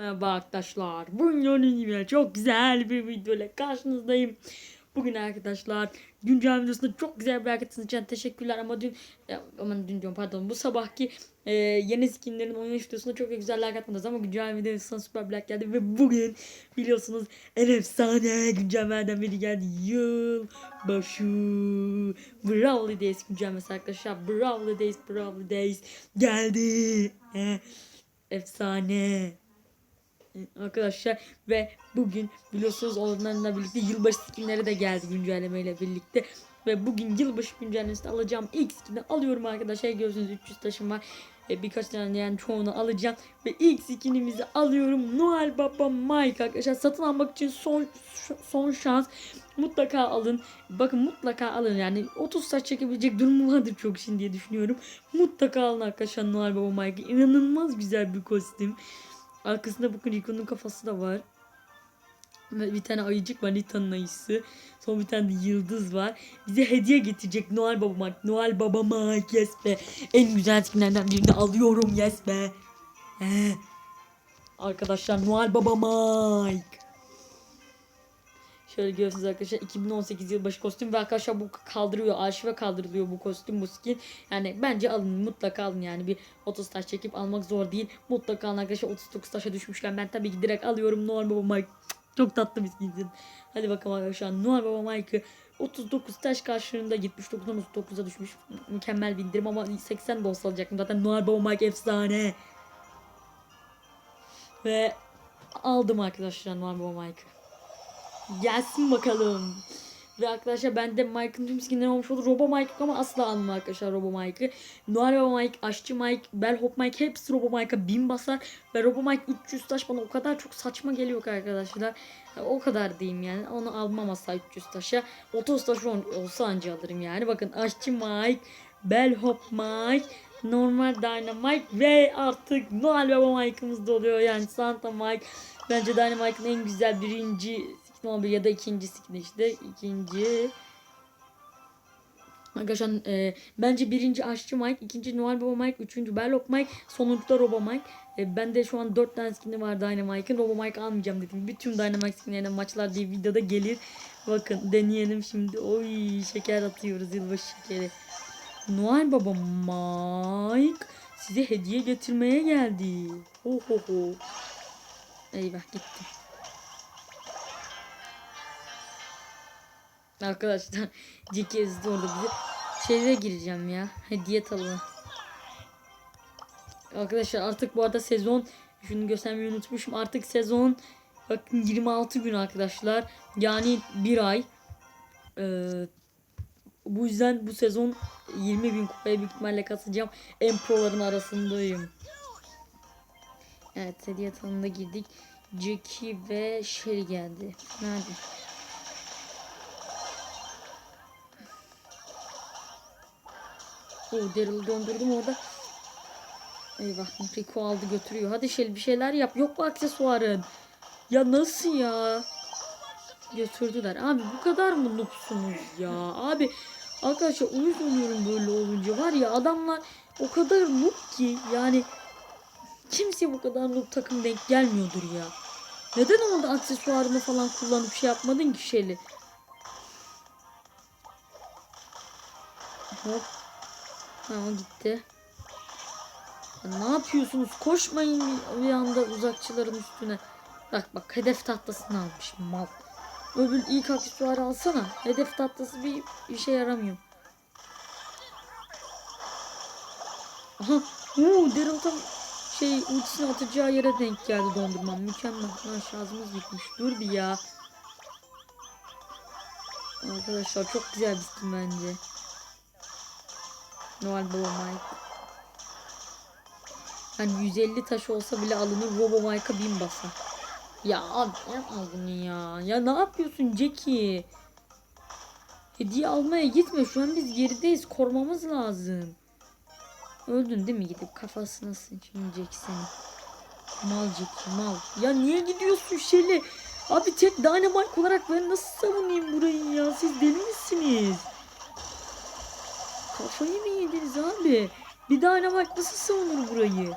Merhaba arkadaşlar. Bugün gibi çok güzel bir video ile karşınızdayım. Bugün arkadaşlar güncel videosunda çok güzel bir hareketiniz için teşekkürler ama dün aman dün diyorum pardon bu sabahki e, yeni skinlerin oynanış videosunda çok güzel like atmadınız ama güncel videosunda süper bir like geldi ve bugün biliyorsunuz en efsane güncelmelerden biri geldi. Yıl başı Brawley Days güncelmesi arkadaşlar. Brawley Days Brawley Days geldi. Efsane. Arkadaşlar ve bugün biliyorsunuz onlarla birlikte yılbaşı skinleri de geldi güncellemeyle birlikte. Ve bugün yılbaşı güncellemesini alacağım. ilk skin'i alıyorum arkadaşlar. Görüyorsunuz 300 taşım var. E, birkaç tane yani çoğunu alacağım. Ve ilk skinimizi alıyorum. Noel Baba Mike arkadaşlar. Satın almak için son son şans. Mutlaka alın. Bakın mutlaka alın. Yani 30 saç çekebilecek durumu vardır çok şimdi diye düşünüyorum. Mutlaka alın arkadaşlar Noel Baba Mike. İnanılmaz güzel bir kostüm. Arkasında bakın Rico'nun kafası da var. Bir tane ayıcık var Nita'nın ayısı. Son bir tane yıldız var. Bize hediye getirecek Noel Baba Mike. Noel Baba Mike yes be. En güzel skinlerden birini alıyorum yes be. Arkadaşlar Noel Baba Mike. Şöyle görüyorsunuz arkadaşlar 2018 yılbaşı kostüm ve arkadaşlar bu kaldırıyor arşive kaldırılıyor bu kostüm bu skin. Yani bence alın mutlaka alın yani bir 30 taş çekip almak zor değil. Mutlaka alın arkadaşlar 39 taşa düşmüşken ben tabii ki direkt alıyorum Noel Baba Mike. Çok tatlı bir skinsin. Hadi bakalım arkadaşlar Noel Baba Mike'ı 39 taş karşılığında 79'dan 39'a düşmüş. Mükemmel bir indirim ama 80 de alacaktım. Zaten Noel Baba Mike efsane. Ve aldım arkadaşlar Noel Baba Mike'ı. Gelsin bakalım. Ve arkadaşlar bende Mike'ın tüm skinleri olmuş olur. Robo Mike ama asla almam arkadaşlar Robo Mike'ı. Noel Robo Mike, Aşçı Mike, Bellhop Mike hepsi Robo Mike'a bin basar. Ve Robo Mike 300 taş bana o kadar çok saçma geliyor ki arkadaşlar. O kadar diyeyim yani. Onu almam asla 300 taşa. 30 taş ol- olsa anca alırım yani. Bakın Aşçı Mike, Bellhop Mike, Normal Dynamite ve artık Noel Baba Mike'ımız da oluyor. Yani Santa Mike. Bence Dynamite'ın en güzel birinci olabilir ya da ikinci skin işte. ikinci Arkadaşlar e, bence birinci Aşçı Mike, ikinci Noel Baba Mike, üçüncü Bellop Mike, sonuncu Robo Mike. E, bende şu an dört tane skin'i var Dynamite'ın. Robo Mike almayacağım dedim. Bütün Dynamite skinlerine maçlar diye videoda gelir. Bakın deneyelim şimdi. Oy şeker atıyoruz yılbaşı şekeri. Noel Baba Mike size hediye getirmeye geldi. Ho ho ho. Eyvah gitti. Arkadaşlar Jackie ezdi orada bizi. Şeylere gireceğim ya. Hediye talı. Arkadaşlar artık bu arada sezon şunu göstermeyi unutmuşum. Artık sezon bakın 26 gün arkadaşlar. Yani bir ay. Ee, bu yüzden bu sezon 20 bin kupaya büyük ihtimalle kasacağım. En proların arasındayım. Evet hediye tanımına girdik. Jackie ve Sherry geldi. Nerede? Oo Daryl'ı dondurdum orada. Eyvah Rico aldı götürüyor. Hadi Shelly bir şeyler yap. Yok mu aksesuarın? Ya nasıl ya? Götürdüler. Abi bu kadar mı noobsunuz ya? Abi arkadaşlar uyuz böyle olunca. Var ya adamlar o kadar noob ki yani kimse bu kadar noob takım denk gelmiyordur ya. Neden orada aksesuarını falan kullanıp şey yapmadın ki Shelly? Hop. Ha o gitti. Ya ne yapıyorsunuz? Koşmayın bir, anda uzakçıların üstüne. Bak bak hedef tahtasını almış mal. Öbür ilk aksesuarı alsana. Hedef tahtası bir işe yaramıyor. Aha. Oo, Daryl tam şey ultisini atacağı yere denk geldi dondurmam. Mükemmel. Lan şarjımız bitmiş. Dur bir ya. Arkadaşlar çok güzel bir bence. Noel Baba Mike. Yani 150 taş olsa bile alınır Robo Mike'a bin basar. Ya abi yapma bunu ya. Ya ne yapıyorsun Jackie? Hediye almaya gitme. Şu an biz gerideyiz. Korumamız lazım. Öldün değil mi gidip kafasına sıçınacak seni. Mal Jackie mal. Ya niye gidiyorsun Şeli? Abi tek Dynamite olarak ben nasıl savunayım burayı ya? Siz deli misiniz? Kafayı mı yediniz abi? Bir dynamite nasıl savunur burayı?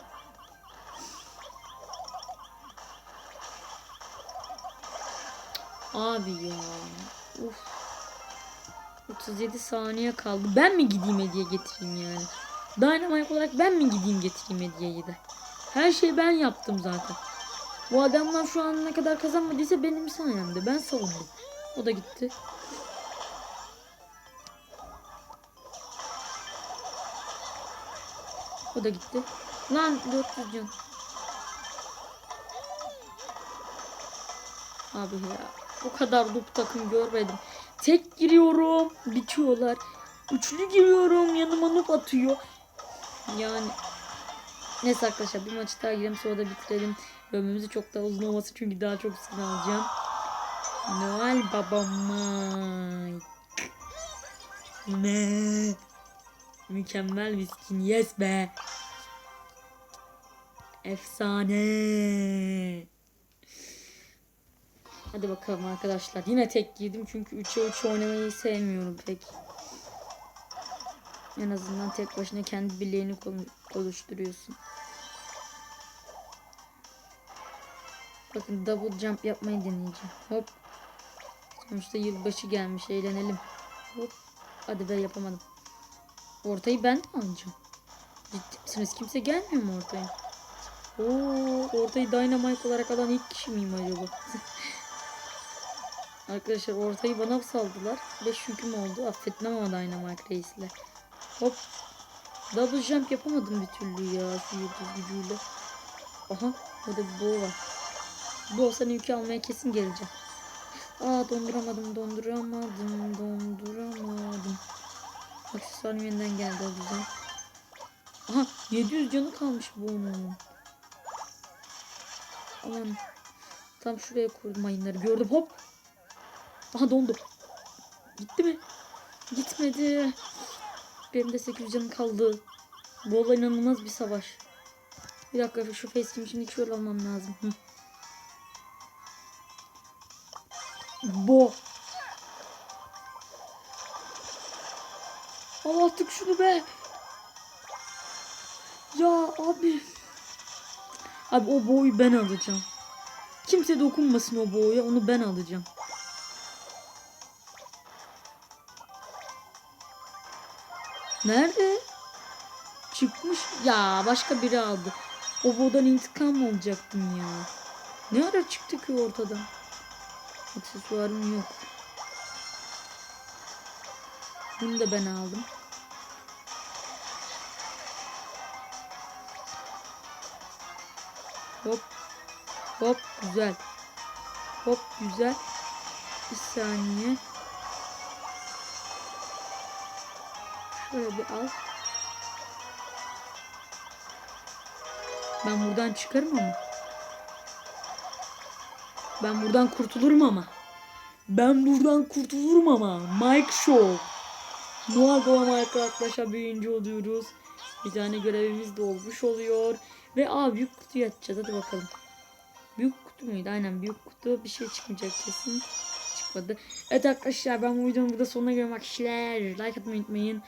Abi ya. Uf. 37 saniye kaldı. Ben mi gideyim hediye getireyim yani? Dynamite olarak ben mi gideyim getireyim hediyeyi de? Her şeyi ben yaptım zaten. Bu adamlar şu an ne kadar kazanmadıysa benim sayemde. Ben savundum. O da gitti. O da gitti. Lan 400 can. Abi ya. O kadar loop takım görmedim. Tek giriyorum. Bitiyorlar. Üçlü giriyorum. Yanıma noob atıyor. Yani. Neyse arkadaşlar bir maç daha girelim sonra da bitirelim. Bölümümüzü çok daha uzun olması çünkü daha çok skin alacağım. Noel babama. Ne? Mükemmel bir skin. Yes be. Efsane. Hadi bakalım arkadaşlar. Yine tek girdim çünkü 3'e 3 oynamayı sevmiyorum pek. En azından tek başına kendi bileğini oluşturuyorsun. Bakın double jump yapmayı deneyeceğim. Hop. Sonuçta yılbaşı gelmiş. Eğlenelim. Hop. Hadi be yapamadım. Ortayı ben mi alacağım? Ciddi misiniz? Kimse gelmiyor mu ortaya? Oo, ortayı dynamite olarak alan ilk kişi miyim acaba? Arkadaşlar ortayı bana saldılar. 5 yüküm oldu. Affetmem ama Dynamite reisle. Hop. Double jump yapamadım bir türlü ya şu gücüyle. Aha. Burada bir boğ var. Bu olsa yükü almaya kesin geleceğim. Aa donduramadım donduramadım donduramadım. Aksesuarım yeniden geldi o güzel. Aha 700 canı kalmış bu onun. Aman. Tam şuraya kurdum mayınları gördüm hop. Aha dondu. Gitti mi? Gitmedi. Benim de 800 canım kaldı. Bu olay inanılmaz bir savaş. Bir dakika şu facecam şimdi şöyle almam lazım. Bo. Artık şunu be. Ya abi. Abi o boyu ben alacağım. Kimse dokunmasın o boya onu ben alacağım. Nerede? Çıkmış. Ya başka biri aldı. O bodan intikam olacaktım ya. Ne ara çıktı ki ortadan? Aksesuarım yok. Bunu da ben aldım. Hop. Hop güzel. Hop güzel. Bir saniye. Şöyle bir al. Ben buradan çıkarım ama. Ben buradan kurtulurum ama. Ben buradan kurtulurum ama. Mike Show. Baba Mike arkadaşlar birinci oluyoruz. Bir tane görevimiz de olmuş oluyor. Ve aa büyük kutuyu açacağız. Hadi bakalım. Büyük kutu muydu? Aynen büyük kutu. Bir şey çıkmayacak kesin. Çıkmadı. Evet arkadaşlar ben bu videonun burada sonuna gelmek arkadaşlar. Like atmayı unutmayın.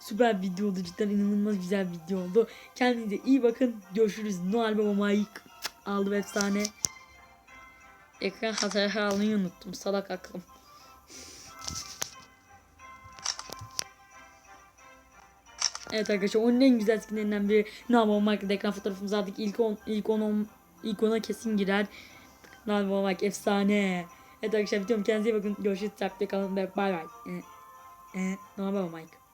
Süper video oldu. Cidden inanılmaz güzel video oldu. Kendinize iyi bakın. Görüşürüz. Noel Baba Mike. Aldım efsane. Ekran hasarı almayı unuttum. Salak aklım. Evet arkadaşlar onun en güzel skinlerinden biri Namo Mike'da ekran fotoğrafımız artık ilk 10 ilk 10 ilk 10'a kesin girer. Namo Mike efsane. Evet arkadaşlar videom kendinize iyi bakın. Görüşürüz. Takipte kalın bay bay. Ee, Namo Mike.